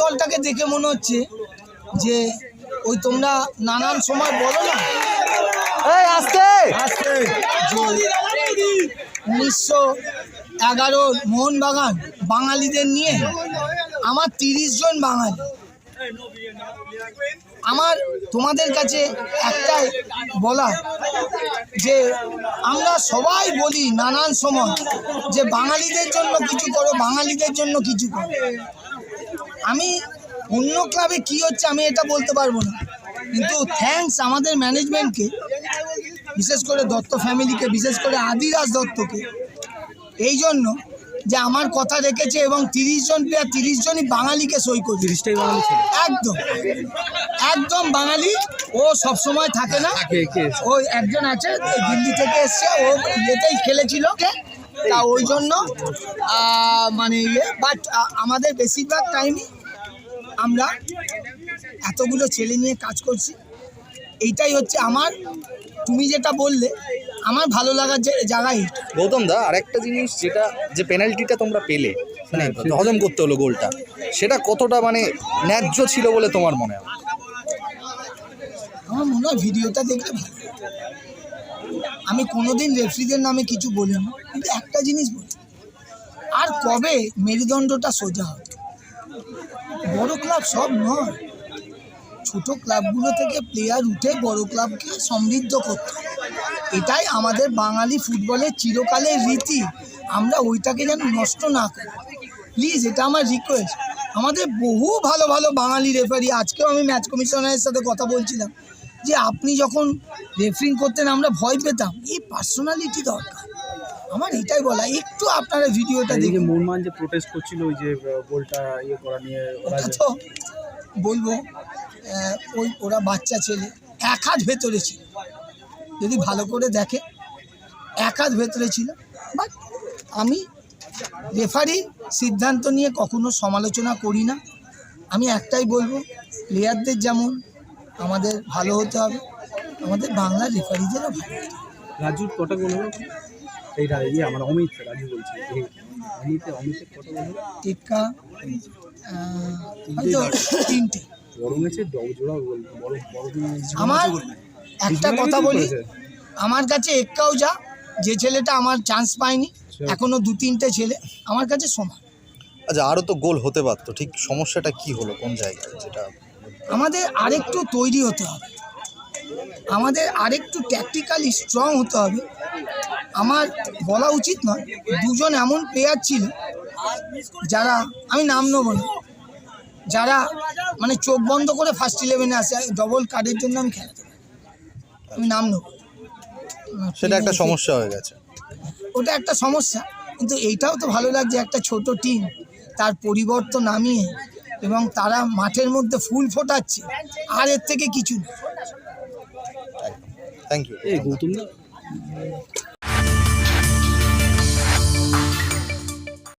দলটাকে দেখে মনে হচ্ছে যে ওই তোমরা নানান সময় বলো না। এই আসতে উনিশশো এগারোর মোহনবাগান বাঙালিদের নিয়ে আমার তিরিশ জন বাঙালি আমার তোমাদের কাছে একটাই বলা যে আমরা সবাই বলি নানান সময় যে বাঙালিদের জন্য কিছু করো বাঙালিদের জন্য কিছু করো। আমি অন্য ক্লাবে কি হচ্ছে আমি এটা বলতে পারব না। কিন্তু থ্যাঙ্কস আমাদের ম্যানেজমেন্টকে বিশেষ করে দত্ত ফ্যামিলিকে বিশেষ করে আদিরাজ দত্তকে। এই জন্য যে আমার কথা রেখেছে এবং তিরিশ জন প্লেয়ার তিরিশ জনই বাঙালিকে সই করে তিরিশটাই বাঙালি একদম। একদম বাঙালি। ও সব সময় থাকে না ওই একজন আছে দিল্লি থেকে এসছে ও ইয়েতেই খেলেছিল। তা ওই জন্য মানে ইয়ে বাট আমাদের বেশিরভাগ টাইমই আমরা এতগুলো ছেলে নিয়ে কাজ করছি। এইটাই হচ্ছে আমার তুমি যেটা বললে আমার ভালো লাগার যে জায়গায়। গৌতম দা আরেকটা জিনিস যেটা যে পেনাল্টিটা তোমরা পেলে মানে হজম করতে হলো গোলটা সেটা কতটা মানে ন্যায্য ছিল বলে তোমার মনে হয়? আমার মনে হয় ভিডিওটা দেখলে ভালো। আমি কোনোদিন রেফরিদের নামে কিছু বলি না কিন্তু একটা জিনিস বলি। আর কবে মেরুদণ্ডটা সোজা হবে? বড় ক্লাব সব নয়। ছোট ক্লাবগুলো থেকে প্লেয়ার উঠে বড় ক্লাবকে সমৃদ্ধ করতে এটাই আমাদের বাঙালি ফুটবলের চিরকালের রীতি। আমরা ওইটাকে যেন নষ্ট না করি। প্লিজ এটা আমার রিকোয়েস্ট আমাদের বহু ভালো ভালো বাঙালি রেফারি আজকেও আমি ম্যাচ কমিশনারের সাথে কথা বলছিলাম। যে আপনি যখন রেফারিং করতেন আমরা ভয় পেতাম। এই পার্সোনালিটি দরকার। আমার এটাই বলা একটু আপনারা ভিডিওটা দেখে মোহনবাগান যে প্রোটেস্ট করছিল ওই যে গোলটা ইয়ে করা নিয়ে ওটা তো বলব ওই ওরা বাচ্চা ছেলে এক হাত ভেতরে ছিল। যদি ভালো করে দেখে এক হাত ভেতরে ছিল। বাট আমি রেফারি সিদ্ধান্ত নিয়ে কখনো সমালোচনা করি না। আমি একটাই বলব প্লেয়ারদের যেমন আমাদের ভালো হতে হবে। আমাদের বাংলার রেফারিদেরও ভালো রাজুর কটা গোল হলো? এইটা ইয়ে আমার অমিত রাজু বলছি। অমিতে অমিতের কটা গোল হলো? টিক্কা হয়তো তিনটে বড় ম্যাচে জোড়া গোল বড় বড় আমার একটা কথা বলি আমার কাছে এক্কাও যা যে ছেলেটা আমার চান্স পায়নি এখনও দু তিনটে ছেলে আমার কাছে সমান। আচ্ছা আরও তো গোল হতে পারতো ঠিক সমস্যাটা কি হলো কোন জায়গায় যেটা আমাদের আরেকটু তৈরি হতে হবে। আমাদের আরেকটু ট্যাকটিক্যালি স্ট্রং হতে হবে। আমার বলা উচিত নয় দুজন এমন প্লেয়ার ছিল যারা আমি নাম নেব না যারা মানে চোখ বন্ধ করে ফার্স্ট ইলেভেনে আসে ডবল কার্ডের জন্য আমি খেলাতে আমি নাম নেব। সেটা একটা সমস্যা হয়ে গেছে। ওটা একটা সমস্যা কিন্তু এইটাও তো ভালো লাগছে একটা ছোট টিম তার পরিবর্তন নামিয়ে এবং তারা মাঠের মধ্যে ফুল ফোটাচ্ছে। আর এর থেকে কিছু না। Thank you Gautam